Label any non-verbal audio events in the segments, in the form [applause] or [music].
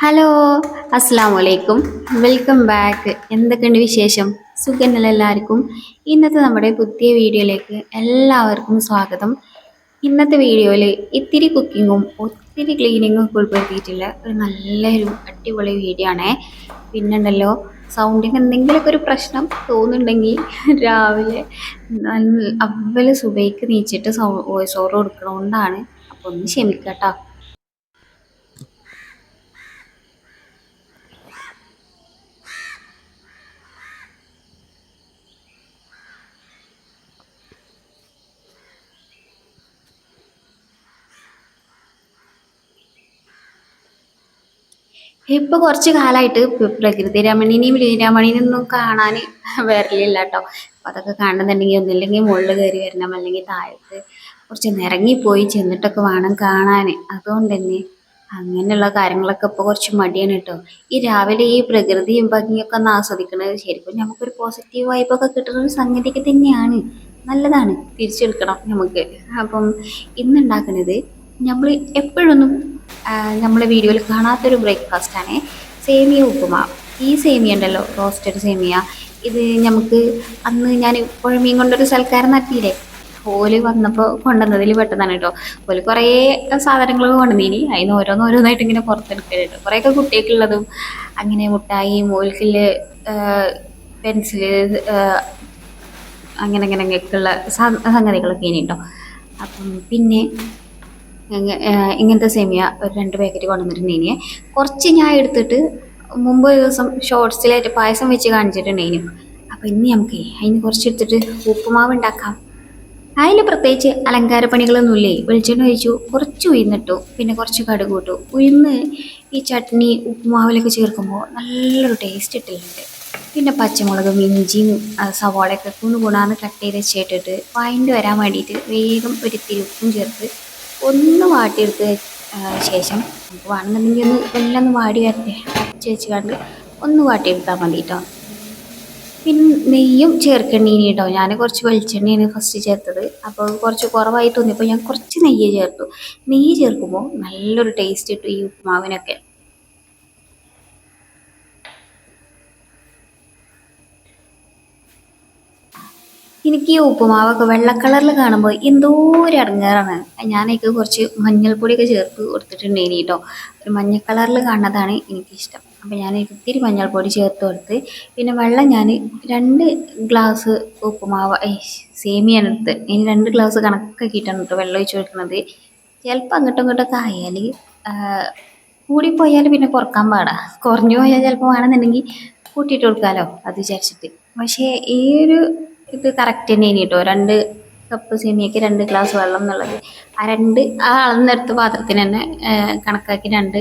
Hello അസ്സാം വലൈക്കും welcome back എന്തൊക്കെയുണ്ട് വിശേഷം? സുഖനല്ല എല്ലാവർക്കും ഇന്നത്തെ നമ്മുടെ പുതിയ വീഡിയോയിലേക്ക് എല്ലാവർക്കും സ്വാഗതം. ഇന്നത്തെ വീഡിയോയിൽ ഇത്തിരി കുക്കിങ്ങും ഒത്തിരി ക്ലീനിങ്ങും ഒക്കെ ഉൾപ്പെടുത്തിയിട്ടുള്ള ഒരു നല്ലൊരു അടിപൊളി വീഡിയോ ആണേ. പിന്നുണ്ടല്ലോ സൗണ്ടിന് എന്തെങ്കിലുമൊക്കെ ഒരു പ്രശ്നം തോന്നുന്നുണ്ടെങ്കിൽ രാവിലെ അവൽ സുബൈക്ക് നീച്ചിട്ട് വോയിസ് ഓവർ കൊടുക്കണോണ്ടാണ്. അപ്പോൾ ഒന്ന് ക്ഷമിക്കട്ടോ. ഇപ്പൊ കുറച്ച് കാലമായിട്ട് പ്രകൃതി രമണീനെയും ഒന്നും കാണാൻ വരലില്ല കേട്ടോ അപ്പൊ അതൊക്കെ കാണുന്നുണ്ടെങ്കിൽ ഒന്നില്ലെങ്കിൽ മുകളിൽ കയറി വരണം അല്ലെങ്കിൽ താഴത്ത് കുറച്ച് നിറങ്ങി പോയി ചെന്നിട്ടൊക്കെ വേണം കാണാൻ. അതുകൊണ്ട് തന്നെ അങ്ങനെയുള്ള കാര്യങ്ങളൊക്കെ ഇപ്പോൾ കുറച്ച് മടിയാണ് കേട്ടോ ഈ രാവിലെ ഈ പ്രകൃതിയും ഭംഗിയൊക്കെ ഒന്ന് ആസ്വദിക്കുന്നത് ശരിക്കും നമുക്കൊരു പോസിറ്റീവ് വൈബൊക്കെ കിട്ടുന്ന ഒരു സംഗതിയൊക്കെ തന്നെയാണ്. നല്ലതാണ്. തിരിച്ചെടുക്കണം നമുക്ക്. അപ്പം ഇന്നുണ്ടാക്കുന്നത് നമ്മൾ എപ്പോഴൊന്നും നമ്മളെ വീഡിയോയിൽ കാണാത്തൊരു ബ്രേക്ക്ഫാസ്റ്റാണ് സേമിയ ഉപ്പുമാവ്. ഈ സേമിയ ഉണ്ടല്ലോ റോസ്റ്റഡ് സേമിയ. ഇത് നമുക്ക് അന്ന് ഞാൻ പുഴമീൻ കൊണ്ടൊരു സൽക്കാരം നടത്തിയില്ലേ? ഓൽ വന്നപ്പോൾ കൊണ്ടുവന്നതിൽ പെട്ടതാണ് കേട്ടോ. ഓൽ കുറേ സാധനങ്ങളൊക്കെ കൊണ്ടുവന്നീനി. അതിന് ഓരോന്ന് ഓരോന്നായിട്ട് ഇങ്ങനെ പുറത്തെടുക്കൽ കേട്ടോ. കുറേയൊക്കെ കുട്ടികൾക്കുള്ളതും അങ്ങനെ മുട്ടായി മോൽക്കിൽ പെൻസിൽ അങ്ങനെ അങ്ങനെ അങ്ങനെയൊക്കെയുള്ള സംഗതികളൊക്കെ ഇനി കേട്ടോ. അപ്പം പിന്നെ ഇങ്ങനത്തെ സേമിയ ഒരു രണ്ട് പാക്കറ്റ് കൊണ്ടുവന്നിട്ടുണ്ടെങ്കിൽ കുറച്ച് ഞാൻ എടുത്തിട്ട് മുമ്പ് ഒരു ദിവസം ഷോർട്സിലായിട്ട് പായസം വെച്ച് കാണിച്ചിട്ടുണ്ടെങ്കിൽ അപ്പോൾ ഇനി നമുക്ക് അതിന് കുറച്ച് എടുത്തിട്ട് ഉപ്പുമാവ് ഉണ്ടാക്കാം. അതിൽ പ്രത്യേകിച്ച് അലങ്കാര പണികളൊന്നുമില്ലേ വെളിച്ചെണ്ണ ഒഴിച്ചു കുറച്ച് ഉയർന്നിട്ടു പിന്നെ കുറച്ച് കടുക് ഇട്ടു. ഉയർന്ന് ഈ ചട്നി ഉപ്പുമാവിലൊക്കെ ചേർക്കുമ്പോൾ നല്ലൊരു ടേസ്റ്റ് ഇട്ടിട്ടുണ്ട് പിന്നെ പച്ചമുളകും ഇഞ്ചിയും സവാളയൊക്കെ കുണു കുണാന്ന് കട്ട് ചെയ്ത് വെച്ചിട്ടിട്ട് വഴണ്ട് വരാൻ വേണ്ടിയിട്ട് വേഗം ഒരു തിരുപ്പും ചേർത്ത് ഒന്ന് വാട്ടിയെടുത്ത ശേഷം നമുക്ക് വേണമെന്നുണ്ടെങ്കിൽ ഒന്ന് എല്ലാം ഒന്ന് വാടി വരട്ടെ. ചേച്ചി കണ്ട് ഒന്ന് വാട്ടിയെടുത്താൽ മതി കേട്ടോ പിന്നെ നെയ്യും ചേർക്കണ്ടീനി കേട്ടോ ഞാൻ കുറച്ച് വെളിച്ചെണ്ണയാണ് ഫസ്റ്റ് ചേർത്തത്. അപ്പോൾ കുറച്ച് കുറവായി തോന്നിയപ്പോൾ ഞാൻ കുറച്ച് നെയ്യ് ചേർത്തു. നെയ്യ് ചേർക്കുമ്പോൾ നല്ലൊരു ടേസ്റ്റ് കിട്ടും ഈ ഉപ്പുമാവിനൊക്കെ എനിക്ക് ഈ ഉപ്പുമാവൊക്കെ വെള്ള കളറിൽ കാണുമ്പോൾ എന്തോ ഒരു ഇറങ്ങാറാണ് ഞാനേക്ക് കുറച്ച് മഞ്ഞൾപ്പൊടിയൊക്കെ ചേർത്ത് കൊടുത്തിട്ടുണ്ടേനി കേട്ടോ ഒരു മഞ്ഞ കളറിൽ കാണുന്നതാണ് എനിക്കിഷ്ടം. അപ്പോൾ ഞാൻ ഇത്തിരി മഞ്ഞൾപ്പൊടി ചേർത്ത് കൊടുത്ത് പിന്നെ വെള്ളം ഞാൻ രണ്ട് ഗ്ലാസ് ഉപ്പുമാവ് സേമിയാണ് എടുത്ത്. ഇനി രണ്ട് ഗ്ലാസ് കണക്കാക്കിയിട്ടാണ് കേട്ടോ വെള്ളം ഒഴിച്ച് കൊടുക്കുന്നത്. ചിലപ്പോൾ അങ്ങോട്ടും ഇങ്ങോട്ടൊക്കെ ആയാൽ കൂടിപ്പോയാൽ പിന്നെ കുറയ്ക്കാൻ പാടാ. കുറഞ്ഞു പോയാൽ ചിലപ്പോൾ വേണമെന്നുണ്ടെങ്കിൽ കൂട്ടിയിട്ട് കൊടുക്കാമല്ലോ അത് വിചാരിച്ചിട്ട്. പക്ഷേ ഈ ഒരു ഇത് കറക്റ്റ് തന്നെയാണ് കേട്ടോ രണ്ട് കപ്പ് സേമിയക്ക് രണ്ട് ഗ്ലാസ് വെള്ളം എന്നുള്ളത്. ആ രണ്ട് ആ അളന്നെടുത്ത പാത്രത്തിന് തന്നെ കണക്കാക്കി രണ്ട്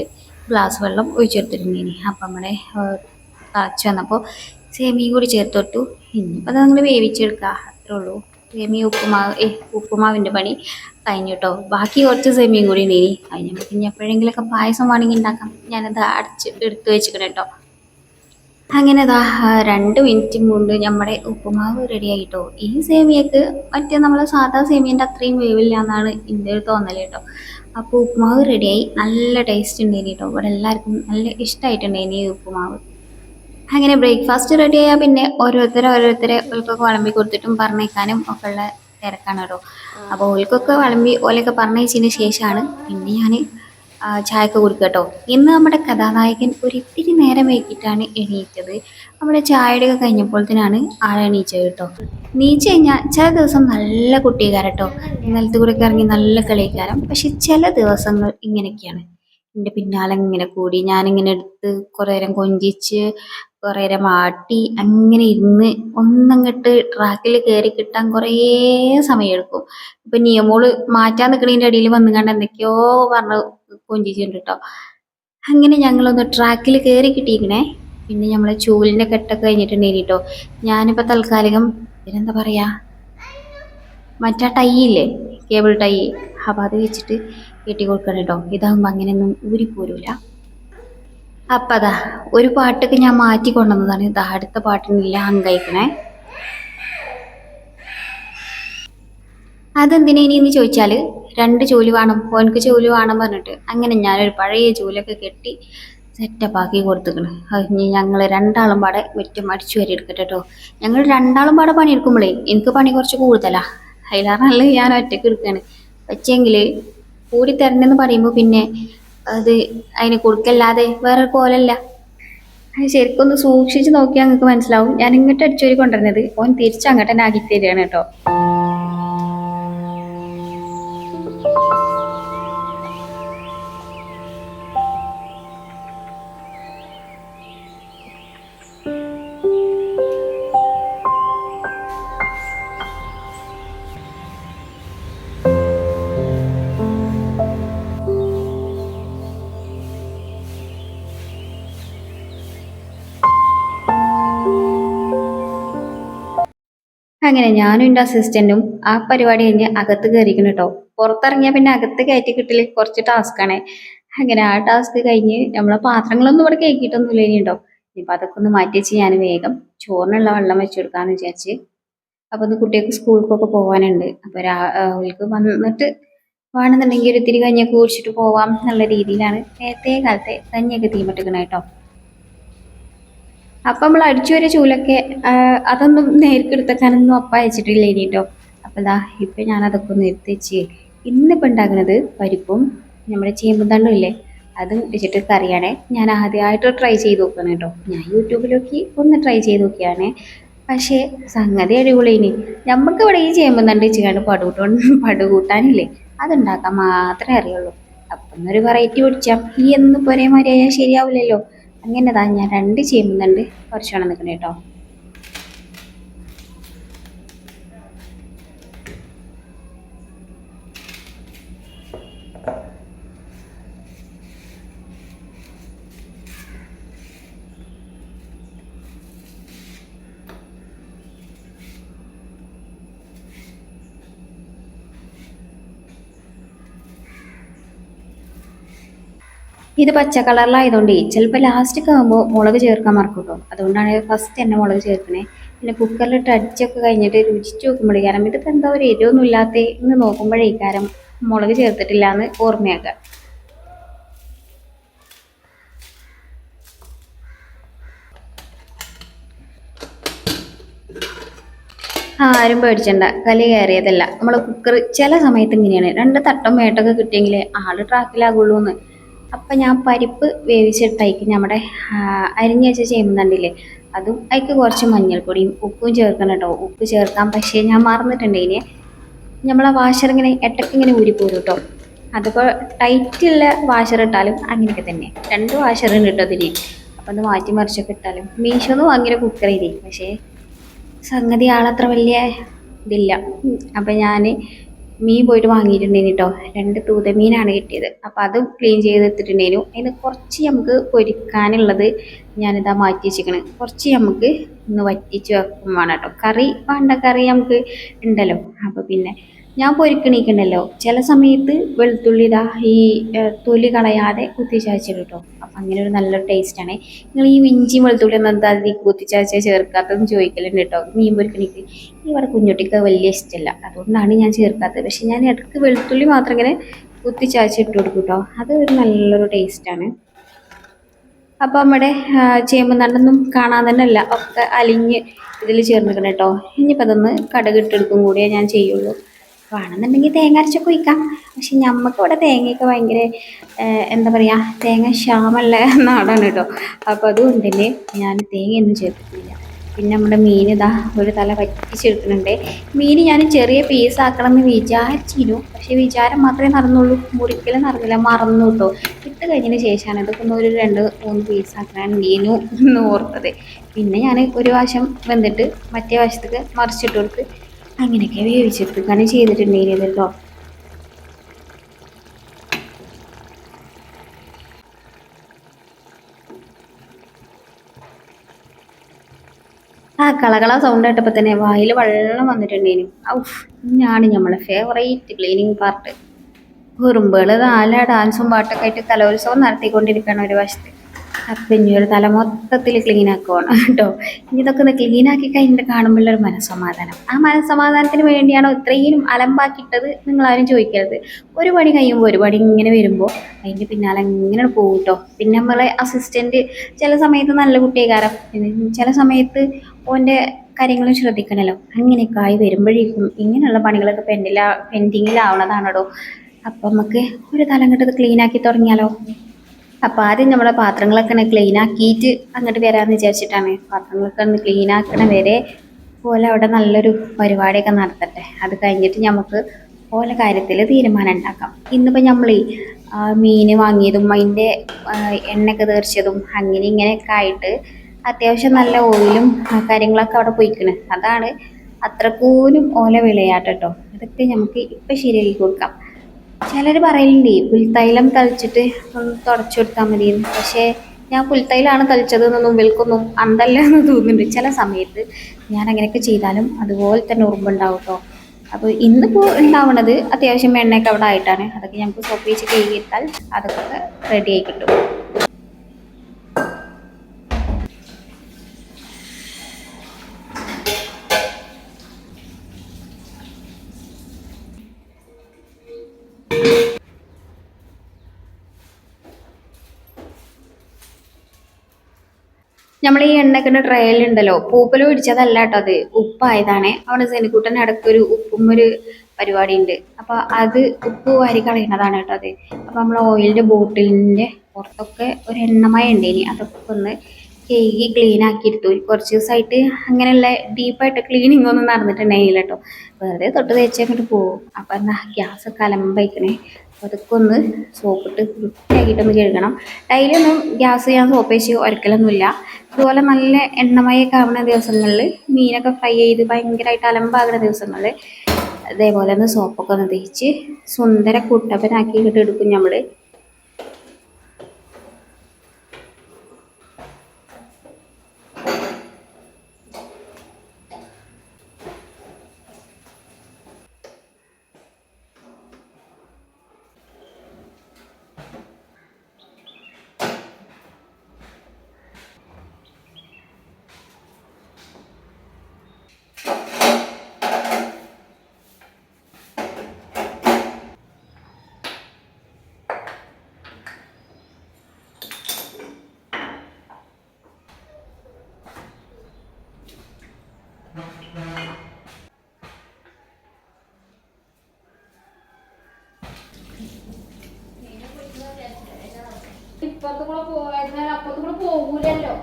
ഗ്ലാസ് വെള്ളം ഒഴിച്ചെടുത്തിട്ടുണ്ടേനി. അപ്പം നമ്മുടെ തിളച്ച് വന്നപ്പോൾ സേമിയും കൂടി ചേർത്തിട്ടു. ഇനിയിപ്പോൾ അത് അങ്ങനെ വേവിച്ചെടുക്കുക അത്രേ ഉള്ളൂ. സേമിയ ഉപ്പുമാവ് ഏ ഉപ്പുമാവിന്റെ പണി കഴിഞ്ഞു കേട്ടോ ബാക്കി കുറച്ച് സേമിയും കൂടി ഉണ്ടേനി. അതിന് നമുക്ക് ഇനി എപ്പോഴെങ്കിലുമൊക്കെ പായസം വേണമെങ്കിൽ ഉണ്ടാക്കാം ഞാനത് അടച്ച് എടുത്ത് വെച്ചിക്കണം കേട്ടോ അങ്ങനെ ദാ രണ്ട് മിനിറ്റ് കൊണ്ട് നമ്മുടെ ഉപ്പുമാവ് റെഡി ആയിട്ടോ. ഈ സേമിയക്ക് മറ്റേ നമ്മൾ സാധാ സേമിയന്റെ അത്രയും വേവില്ല എന്നാണ് എന്റെ ഒരു തോന്നൽ കേട്ടോ. അപ്പോൾ ഉപ്പുമാവ് റെഡിയായി നല്ല ടേസ്റ്റ് ഉണ്ടായിന് കേട്ടോ. ഇവിടെ എല്ലാവർക്കും നല്ല ഇഷ്ടമായിട്ടുണ്ടായിന് ഈ ഉപ്പുമാവ്. അങ്ങനെ ബ്രേക്ക്ഫാസ്റ്റ് റെഡി ആയാൽ പിന്നെ ഓരോരുത്തരെ ഓരോരുത്തരെ ഓൽക്കൊക്കെ വിളമ്പി കൊടുത്തിട്ടും പറഞ്ഞേക്കാനും ഒക്കെ ഉള്ള തിരക്കാണ് കേട്ടോ. അപ്പോൾ ഓൾക്കൊക്കെ വിളമ്പി ഓലൊക്കെ പറഞ്ഞയച്ചതിന് ശേഷമാണ് പിന്നെ ഞാൻ ചായക്ക് കുടിക്കുക കേട്ടോ. ഇന്ന് നമ്മുടെ കഥാനായകൻ ഒരിത്തിരി നേരം വൈകിട്ടാണ് എണീറ്റത്. നമ്മുടെ ചായയുടെയൊക്കെ തന്നെയാണ് ആൾ എണീച്ചത് കേട്ടോ. നീച്ച് കഴിഞ്ഞാൽ ചില ദിവസം നല്ല കുട്ടികാരം കേട്ടോ. നിലത്ത് കൂടെ ഇറങ്ങി നല്ല കളിക്കാരം പക്ഷെ ചില ദിവസങ്ങൾ ഇങ്ങനെയൊക്കെയാണ്. എന്റെ പിന്നാലെ ഇങ്ങനെ കൂടി. ഞാനിങ്ങനെ എടുത്ത് കുറേ നേരം കൊഞ്ചിച്ച് കുറേ നേരം ആട്ടി അങ്ങനെ ഇരുന്ന് ഒന്നങ്ങട്ട് ട്രാക്കിൽ കയറി കിട്ടാൻ കുറേ സമയമെടുക്കും ഇപ്പൊ നിയമോൾ മാറ്റാൻ നിൽക്കുന്നതിന്റെ ഇടയിൽ വന്നു കണ്ട് എന്തൊക്കെയോ പറഞ്ഞ് കൊഞ്ചിച്ചിട്ടുണ്ട് കേട്ടോ അങ്ങനെ ഞങ്ങളൊന്ന് ട്രാക്കിൽ കയറി കിട്ടിയിരിക്കണേ. പിന്നെ നമ്മളെ ചൂലിന്റെ കെട്ടൊക്കെ കഴിഞ്ഞിട്ടുണ്ടെങ്കിൽ കേട്ടോ ഞാനിപ്പോൾ തൽക്കാലികം പിന്നെന്താ പറയാ? മറ്റേ ടൈ ഇല്ലേ? Cable tie. അപ്പം അത് വെച്ചിട്ട് കെട്ടി കൊടുക്കണം കേട്ടോ. ഇതാകുമ്പോൾ അങ്ങനെയൊന്നും ഊരിപ്പോരൂല അപ്പം അതാ ഒരു പാട്ടൊക്കെ ഞാൻ മാറ്റി കൊണ്ടുവന്നതാണ്. ഇതാ അടുത്ത പാട്ടിനില്ല അങ്കയിക്കണേ. അതെന്തിനാ ഇനി എന്ന് ചോദിച്ചാൽ രണ്ട് ജോലി വേണം ഓനക്ക് ജോലി വേണം പറഞ്ഞിട്ട്. അങ്ങനെ ഞാനൊരു പഴയ ജോലിയൊക്കെ കെട്ടി സെറ്റപ്പ് ആക്കി കൊടുത്തിക്കണ്. ഇനി ഞങ്ങൾ രണ്ടാളും പാടെ മുറ്റം അടിച്ചു വരെ എടുക്കട്ടെ കേട്ടോ. ഞങ്ങൾ രണ്ടാളും പാടെ പണിയെടുക്കുമ്പോഴേ എനിക്ക് പണി കുറച്ച് കൂടുതലാ. അതിലാറല്ല ഞാൻ ഒറ്റയ്ക്ക് എടുക്കുകയാണ് വെച്ചെങ്കിൽ കൂടി തരണെന്ന് പറയുമ്പോൾ പിന്നെ അത് അതിന് കൊടുക്കല്ലാതെ വേറെ പോലല്ല അത് ശരിക്കും ഒന്ന് സൂക്ഷിച്ച് നോക്കിയാൽ നിങ്ങൾക്ക് മനസ്സിലാവും. ഞാൻ ഇങ്ങോട്ട് അടിച്ചോരി കൊണ്ടുവരുന്നത്. ഓൻ തിരിച്ച് അങ്ങോട്ട് തന്നെ ആക്കി തരികയാണ് കേട്ടോ. അങ്ങനെ ഞാനും എന്റെ അസിസ്റ്റന്റും ആ പരിപാടി കഴിഞ്ഞ് അകത്ത് കയറിക്കണം കേട്ടോ പുറത്തിറങ്ങിയാൽ പിന്നെ അകത്ത് കയറ്റി കിട്ടൽ കുറച്ച് ടാസ്ക്കാണ് അങ്ങനെ ആ ടാസ്ക് കഴിഞ്ഞ് നമ്മളെ പാത്രങ്ങളൊന്നും ഇവിടെ കേൾക്കിയിട്ടൊന്നുമില്ല ഇനി കേട്ടോ ഇനിയിപ്പോൾ അതൊക്കെ ഒന്ന് മാറ്റി വെച്ച് ഞാൻ വേഗം ചോറിനുള്ള വെള്ളം വെച്ച് കൊടുക്കാമെന്ന് വിചാരിച്ച് അപ്പോൾ ഒന്ന് കുട്ടികൾക്ക് സ്കൂൾക്കൊക്കെ പോകാനുണ്ട് അപ്പോൾ രാവിലേക്ക് വന്നിട്ട് വേണമെന്നുണ്ടെങ്കിൽ ഒരു ഇത്തിരി കഞ്ഞിയൊക്കെ കുടിച്ചിട്ട് പോവാം എന്നുള്ള രീതിയിലാണ് നേരത്തെ കാലത്തെ കഞ്ഞിയൊക്കെ തീമട്ടിക്കണം കേട്ടോ അപ്പം നമ്മൾ അടിച്ചു വരെ ചൂലൊക്കെ അതൊന്നും നേർക്ക് അപ്പ അയച്ചിട്ടില്ല ഇനി കേട്ടോ അപ്പം ഇതാ ഇപ്പം ഞാൻ അതൊക്കെ ഒന്ന് എത്തിച്ച് ഇന്നിപ്പോൾ ഉണ്ടാക്കുന്നത് പരിപ്പും നമ്മുടെ ചേമ്പും തണ്ടും ഇല്ലേ? അതും വെച്ചിട്ട് കറിയാണേ. ഞാൻ ആദ്യമായിട്ട് ട്രൈ ചെയ്ത് നോക്കണം കേട്ടോ ഞാൻ യൂട്യൂബിലൊക്കെ ഒന്ന് ട്രൈ ചെയ്ത് നോക്കിയാണ്. പക്ഷേ സംഗതി അടിപൊളിയിനി. നമുക്ക് ഇവിടെ ഈ ചേമ്പും തണ്ട് വെച്ചുകൊണ്ട് പടുകൂട്ടോ പടുകൂട്ടാനില്ലേ? അതുണ്ടാക്കാൻ മാത്രമേ അറിയുള്ളൂ. അപ്പം വെറൈറ്റി പിടിച്ചാൽ ഈ എന്നും ഒരേ മാതിരി ആയാൽ ശരിയാവില്ലല്ലോ. അങ്ങനെ താ ഞാൻ രണ്ട് ചെയ്യുന്നുണ്ട്. കുറച്ച് വേണം നിൽക്കണേ കേട്ടോ ഇത് പച്ച കളറിലായതുകൊണ്ട് ചിലപ്പോൾ ലാസ്റ്റ് ആകുമ്പോൾ മുളക് ചേർക്കാൻ മറക്കും കേട്ടോ അതുകൊണ്ടാണ് ഫസ്റ്റ് തന്നെ മുളക് ചേർക്കണേ. പിന്നെ കുക്കറിലിട്ട് അടിച്ചൊക്കെ കഴിഞ്ഞിട്ട് രുചിച്ച് നോക്കുമ്പോഴേ കാരണം ഇതിപ്പോൾ എന്താ ഒരു എരിവൊന്നും ഇല്ലാത്ത എന്ന് നോക്കുമ്പോഴേ കാരം മുളക് ചേർത്തിട്ടില്ല എന്ന് ഓർമ്മയാക്കുക ആരും പേടിച്ചണ്ട കലി കയറിയതല്ല. നമ്മൾ കുക്കർ ചില സമയത്ത് ഇങ്ങനെയാണ്. രണ്ട് തട്ടം മേട്ടൊക്കെ കിട്ടിയെങ്കിൽ ആൾ ട്രാക്കിലാകുള്ളൂ എന്ന് അപ്പം ഞാൻ പരിപ്പ് വേവിച്ചിട്ടേക്ക് നമ്മുടെ അരിഞ്ഞ് വെച്ച ചേമ്പുന്നുണ്ടില്ലേ അതും അതിക്ക് കുറച്ച് മഞ്ഞൾപ്പൊടിയും ഉപ്പും ചേർക്കണം കേട്ടോ ഉപ്പ് ചേർക്കാം പക്ഷേ ഞാൻ മറന്നിട്ടുണ്ട് ഇനി. നമ്മളെ വാഷർ ഇങ്ങനെ ഇങ്ങനെ ഊരിപ്പോരും കേട്ടോ അതിപ്പോൾ ടൈറ്റുള്ള വാഷർ ഇട്ടാലും അങ്ങനെയൊക്കെ തന്നെ. രണ്ട് വാഷർ ഉണ്ട് കേട്ടോ അതിൽ അപ്പം അത് മാറ്റി മറിച്ചൊക്കെ ഇട്ടാലും. മീഷോന്ന് അങ്ങനെ കുക്കർ ഇല്ലേ പക്ഷേ സംഗതി ആളത്ര വലിയ ഇതില്ല. അപ്പം ഞാൻ മീൻ പോയിട്ട് വാങ്ങിയിട്ടുണ്ടേനു കേട്ടോ രണ്ട് തൂത മീനാണ് കിട്ടിയത്. അപ്പം അത് ക്ലീൻ ചെയ്ത് ചെയ്തെടുത്തിട്ടുണ്ടേനു അതിന് കുറച്ച് നമുക്ക് പൊരിക്കാനുള്ളത് ഞാനിതാ മാറ്റി വെച്ചിരിക്കണ്. കുറച്ച് നമുക്ക് ഒന്ന് വറ്റിച്ച് വെക്കും വേണം കേട്ടോ കറി വേണ്ട കറി നമുക്ക് ഉണ്ടല്ലോ. അപ്പോൾ പിന്നെ ഞാൻ പൊരിക്കണീക്കണ്ടല്ലോ. ചില സമയത്ത് വെളുത്തുള്ളി ഇതാ ഈ തൊലി കളയാതെ കുത്തിച്ചാച്ചിടും കേട്ടോ അപ്പം അങ്ങനെ ഒരു ടേസ്റ്റ് ആണ്. നിങ്ങൾ ഈ ഇഞ്ചി വെളുത്തുള്ളി ഒന്നും എന്താ ഈ കുത്തിച്ചാച്ച ചേർക്കാത്തതെന്ന് ചോദിക്കലുണ്ട് കേട്ടോ മീൻ പൊരിക്കണിക്ക്. ഈ ഇവിടെ കുഞ്ഞുട്ടിക്ക് വലിയ ഇഷ്ടമല്ല അതുകൊണ്ടാണ് ഞാൻ ചേർക്കാത്തത്. പക്ഷെ ഞാൻ ഇടയ്ക്ക് വെളുത്തുള്ളി മാത്രം ഇങ്ങനെ കുത്തിച്ചാച്ച ഇട്ട് കൊടുക്കും കേട്ടോ അത് ഒരു നല്ലൊരു ടേസ്റ്റാണ് അപ്പോൾ നമ്മുടെ ചേമ്പ് നടന്നും കാണാൻ തന്നെ അല്ല. ഒക്കെ അലിഞ്ഞ് ഇതിൽ ചേർന്നിരിക്കണം കേട്ടോ ഇനിയിപ്പോൾ അതൊന്ന് കടകിട്ടെടുക്കും കൂടിയേ ഞാൻ ചെയ്യുള്ളൂ. വേണമെന്നുണ്ടെങ്കിൽ തേങ്ങ അരച്ചൊക്കെ ഒഴിക്കാം പക്ഷെ ഞമ്മക്ക് ഇവിടെ തേങ്ങയൊക്കെ ഭയങ്കര എന്താ പറയുക തേങ്ങ ക്ഷാമല്ല [laughs] നാടാണ് കേട്ടോ. അപ്പോൾ അതുകൊണ്ട് തന്നെ ഞാൻ തേങ്ങയൊന്നും ചേർത്തിട്ടില്ല. പിന്നെ നമ്മുടെ മീൻ ഇതാ ഒരു തല വറ്റിച്ചെടുക്കുന്നുണ്ട്. മീൻ ഞാൻ ചെറിയ പീസ് ആക്കണം എന്ന് വിചാരിച്ചിരുന്നു. പക്ഷേ വിചാരം മാത്രമേ നടന്നുള്ളൂ. മുറിക്കൽ നടന്നില്ല. മറന്നു കേട്ടോ. ഇട്ട് കഴിഞ്ഞതിന് ശേഷമാണ് ഇതൊക്കെ ഒന്ന് ഒരു രണ്ട് മൂന്ന് പീസ് ആക്കാൻ മീനു എന്ന് ഓർത്തത്. പിന്നെ ഞാൻ ഒരു വശം വെന്തിട്ട് മറ്റേ വശത്തേക്ക് മറിച്ചിട്ട് കൊടുത്ത് അങ്ങനെയൊക്കെ വേവിച്ചെടുക്കുകയാണ് ചെയ്തിട്ടുണ്ടെങ്കിൽ കേട്ടോ ആ കളകള സൗണ്ട് കേട്ടപ്പോൾ തന്നെ വായിൽ വെള്ളം വന്നിട്ടുണ്ടേനും. ഔഫ് ഇഞ്ഞാണ് നമ്മളെ ഫേവറേറ്റ് ക്ലീനിങ് പാർട്ട് കുറുമ്പുകൾ നാല ഡാൻസും പാട്ടൊക്കെ ആയിട്ട് കലോത്സവം നടത്തിക്കൊണ്ടിരിക്കുകയാണ് ഒരു വശത്ത്. അപ്പം ഇനി ഒരു തല മൊത്തത്തിൽ ക്ലീൻ ആക്കുവാണ് കേട്ടോ. ഇതൊക്കെ ഒന്ന് ക്ലീൻ ആക്കി കഴിഞ്ഞിട്ട് കാണുമ്പോഴൊരു മനസ്സമാധാനം. ആ മനസ്സമാധാനത്തിന് വേണ്ടിയാണോ ഇത്രയും അലമ്പാക്കിയിട്ടത് നിങ്ങളാരും ചോദിക്കരുത്. ഒരു പണി കഴിയുമ്പോൾ ഒരു പണി ഇങ്ങനെ വരുമ്പോൾ അതിന്റെ പിന്നാലെ ഇങ്ങനെ പോകും കേട്ടോ. പിന്നെ നമ്മളെ അസിസ്റ്റന്റ് ചില സമയത്ത് നല്ല കുട്ടിയെക്കാരം. പിന്നെ ചില സമയത്ത് ഓന്റെ കാര്യങ്ങളും ശ്രദ്ധിക്കണമല്ലോ അങ്ങനെയൊക്കെ ആയി വരുമ്പോഴേക്കും ഇങ്ങനെയുള്ള പണികളൊക്കെ പെൻഡിലാ പെൻഡിങ്ങിലാവണതാണോ അപ്പം നമുക്ക് ഒരു തലം കിട്ടത് ക്ലീൻ ആക്കി തുടങ്ങിയാലോ? അപ്പം ആദ്യം നമ്മുടെ പാത്രങ്ങളൊക്കെ ഒന്ന് ക്ലീൻ ആക്കിയിട്ട് അങ്ങോട്ട് വരാമെന്ന് വിചാരിച്ചിട്ടാണ്. പാത്രങ്ങളൊക്കെ ഒന്ന് ക്ലീൻ ആക്കണ വരെ പോലെ അവിടെ നല്ലൊരു പരിപാടിയൊക്കെ നടത്തട്ടെ. അത് കഴിഞ്ഞിട്ട് നമുക്ക് ഓല കാര്യത്തിൽ തീരുമാനം ഉണ്ടാക്കാം. ഇന്നിപ്പോൾ നമ്മൾ മീൻ വാങ്ങിയതും അതിന്റെ എണ്ണയൊക്കെ തീർച്ചതും അങ്ങനെ ഇങ്ങനെയൊക്കെ ആയിട്ട് അത്യാവശ്യം നല്ല ഓയിലും കാര്യങ്ങളൊക്കെ അവിടെ പോയിക്കണ്. അതാണ് അത്രക്കൂലും ഓല വിളയാട്ടോ അതൊക്കെ നമുക്ക് ഇപ്പം ശരിയാക്കി കൊടുക്കാം. ചിലർ പറയലുണ്ട് പുൽത്തൈലം തളിച്ചിട്ട് ഒന്ന് തുടച്ചു കൊടുത്താൽ മതി പക്ഷേ ഞാൻ പുൽത്തൈലാണ് തളിച്ചത് എന്നൊന്നും വിൽക്കൊന്നും അന്തല്ല എന്ന് തോന്നുന്നുണ്ട്. ചില സമയത്ത് ഞാൻ അങ്ങനെയൊക്കെ ചെയ്താലും അതുപോലെ തന്നെ ഉറുമ്പുണ്ടാവും കേട്ടോ അപ്പോൾ ഇന്നിപ്പോൾ ഉണ്ടാവുന്നത് അത്യാവശ്യം എണ്ണയൊക്കെ അവിടെ ആയിട്ടാണ്. അതൊക്കെ ഞങ്ങൾക്ക് സോപ്പ് വെച്ച് കഴുകിയിട്ടാൽ അതൊക്കെ റെഡി ആയി കിട്ടും. നമ്മൾ ഈ എണ്ണക്കിന്റെ ട്രയലുണ്ടല്ലോ പൂപ്പൽ പിടിച്ചതല്ല കേട്ടോ അത്. ഉപ്പായതാണ്. അവിടെ സെനിക്കുട്ടൻ ഇടയ്ക്കൊരു ഉപ്പും ഒരു പരിപാടി ഉണ്ട് അപ്പൊ അത് ഉപ്പ് വാരി കളയുന്നതാണ് കേട്ടോ അത്. അപ്പൊ നമ്മൾ ഓയിലിന്റെ ബോട്ടിലിന്റെ പുറത്തൊക്കെ ഒരു എണ്ണമയം ഉണ്ടേനി. അതൊക്കെ ഒന്ന് കഴുകി ക്ലീൻ ആക്കി എടുത്തു കുറച്ച് ദിവസമായിട്ട് അങ്ങനെയുള്ള ഡീപ്പായിട്ട് ക്ലീനിങ് ഒന്നും നടന്നിട്ടുണ്ടായില്ല കേട്ടോ വെറുതെ തൊട്ട് തേച്ചങ്ങോട്ട് പോകും. അപ്പൊ എന്നാ ഗ്യാസ് ഒക്കെ അലമ്പയിക്കണേ. അപ്പോൾ അതൊക്കെ ഒന്ന് സോപ്പിട്ട് വൃത്തിയാക്കിയിട്ടൊന്ന് കഴുകണം. ഡെയിലി ഒന്നും ഗ്യാസ് ഞാൻ സോപ്പ് വെച്ച് ഒരക്കലൊന്നുമില്ല. ഇതുപോലെ നല്ല എണ്ണമയൊക്കെ ആവുന്ന ദിവസങ്ങളിൽ മീനൊക്കെ ഫ്രൈ ചെയ്ത് ഭയങ്കരമായിട്ട് അലമ്പാകുന്ന ദിവസങ്ങളിൽ അതേപോലെ ഒന്ന് സോപ്പൊക്കെ ഒന്ന് തേച്ച് സുന്ദര കുട്ടപ്പനാക്കിയിട്ട് എടുക്കും നമ്മൾ കൂടെ പോകാതിരുന്നാൽ അപ്പുറത്ത് കൂടെ പോകൂലല്ലോ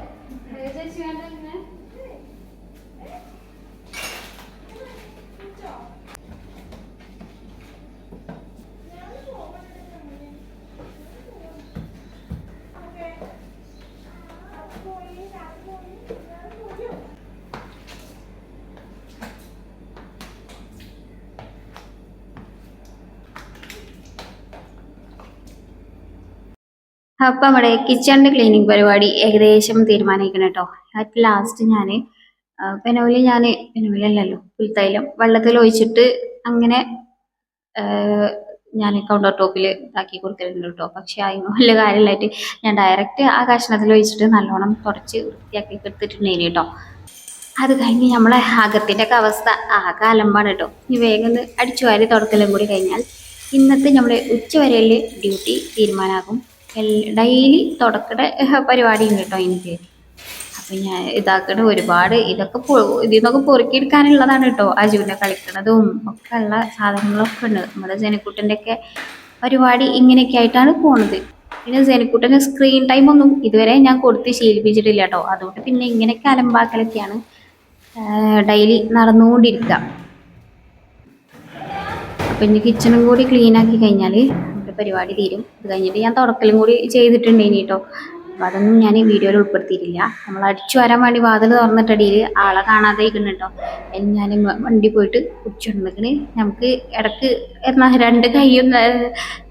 അപ്പം നമ്മുടെ കിച്ചണിന്റെ ക്ലീനിങ് പരിപാടി ഏകദേശം തീരുമാനിക്കണം കേട്ടോ അറ്റ് ലാസ്റ്റ് ഞാൻ പെനോലി ഞാൻ പെനോലല്ലല്ലോ പുൽത്തൈലം വെള്ളത്തിൽ ഒഴിച്ചിട്ട് അങ്ങനെ ഞാൻ കൗണ്ടർ ടോപ്പിൽ ഇതാക്കി കൊടുത്തിരുന്നു കേട്ടോ പക്ഷെ അതിന് വല്ല കാര്യമില്ലായിട്ട് ഞാൻ ഡയറക്റ്റ് ആ കഷ്ണത്തിൽ ഒഴിച്ചിട്ട് നല്ലോണം തുടച്ച് വൃത്തിയാക്കി എടുത്തിട്ടുണ്ടായിരുന്നു കേട്ടോ അത് കഴിഞ്ഞ് നമ്മളെ അകത്തിന്റെ ഒക്കെ അവസ്ഥ ആകെ അലമ്പാണ് കേട്ടോ ഇനി വേഗം അടിച്ചു വാരി തുടക്കലും കൂടി കഴിഞ്ഞാൽ ഇന്നത്തെ നമ്മുടെ ഉച്ചവരയിൽ ഡ്യൂട്ടി തീരുമാനമാകും ഡെയിലി തുടക്കട പരിപാടി ഉണ്ട് കേട്ടോ എനിക്ക്. അപ്പം ഞാൻ ഇതാക്കണ ഒരുപാട് ഇതൊക്കെ ഇതിൽ നിന്നൊക്കെ പൊറുക്കിയെടുക്കാനുള്ളതാണ് കേട്ടോ. അജുവിനെ കളിക്കണതും ഒക്കെ ഉള്ള സാധനങ്ങളൊക്കെ ഉണ്ട്. നമ്മുടെ ജനക്കൂട്ടന്റെ ഒക്കെ പരിപാടി ഇങ്ങനെയൊക്കെ ആയിട്ടാണ് പോണത്. പിന്നെ ജനക്കൂട്ടന്റെ സ്ക്രീൻ ടൈം ഒന്നും ഇതുവരെ ഞാൻ കൊടുത്ത് ശീലിപ്പിച്ചിട്ടില്ല കേട്ടോ. അതുകൊണ്ട് പിന്നെ ഇങ്ങനെയൊക്കെ അലമ്പാക്കലൊക്കെയാണ് ഡെയിലി നടന്നുകൊണ്ടിരിക്കുക അപ്പം ഇനി കിച്ചണും കൂടി ക്ലീൻ ആക്കി കഴിഞ്ഞാൽ നമ്മുടെ പരിപാടി തീരും. അത് കഴിഞ്ഞിട്ട് ഞാൻ തുടക്കലും കൂടി ചെയ്തിട്ടുണ്ട് കേട്ടോ അപ്പോൾ അതൊന്നും ഞാൻ ഈ വീഡിയോയിൽ ഉൾപ്പെടുത്തിയിട്ടില്ല. നമ്മൾ അടിച്ചു വരാൻ വേണ്ടി വാതിൽ തുറന്നിട്ടടിയിൽ ആളെ കാണാതെ ഇരിക്കുന്നു കേട്ടോ അതിന് ഞാൻ വണ്ടി പോയിട്ട് കുടിച്ചുകൊണ്ടിരിക്കണ് നമുക്ക് ഇടയ്ക്ക് എന്നാ രണ്ട് കൈയും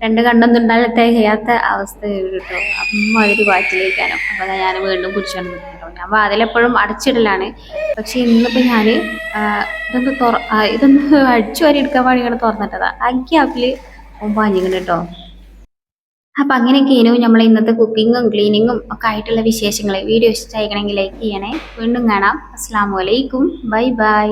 രണ്ട് കണ്ണൊന്നും ഉണ്ടാകാൻ തികയാത്ത അവസ്ഥ വരും കേട്ടോ അമ്മാതിരി വാറ്റിലേക്കാനും. അപ്പോൾ ഞാൻ വീണ്ടും കുടിച്ചുകൊണ്ട് കേട്ടോ ഞാൻ വാതിലെപ്പോഴും അടച്ചിടലാണ്. പക്ഷെ ഇന്നിപ്പോൾ ഞാൻ ഇതൊന്ന് തുറ ഇതൊന്ന് അടിച്ചു വരെ എടുക്കാൻ വേണ്ടി ഇങ്ങനെ തുറന്നിട്ടതാ. ആ ഗ്യാപ്പിൽ പാഞ്ഞിക്കണം കേട്ടോ അപ്പം അങ്ങനെയൊക്കെയാണ് നമ്മൾ ഇന്നത്തെ കുക്കിങ്ങും ക്ലീനിങ്ങും ഒക്കെ ആയിട്ടുള്ള വിശേഷങ്ങൾ വീഡിയോ ഇഷ്ടമായിക്കണമെങ്കിൽ ലൈക്ക് ചെയ്യണേ. വീണ്ടും കാണാം. അസ്സാം വലൈക്കും ബൈ ബൈ.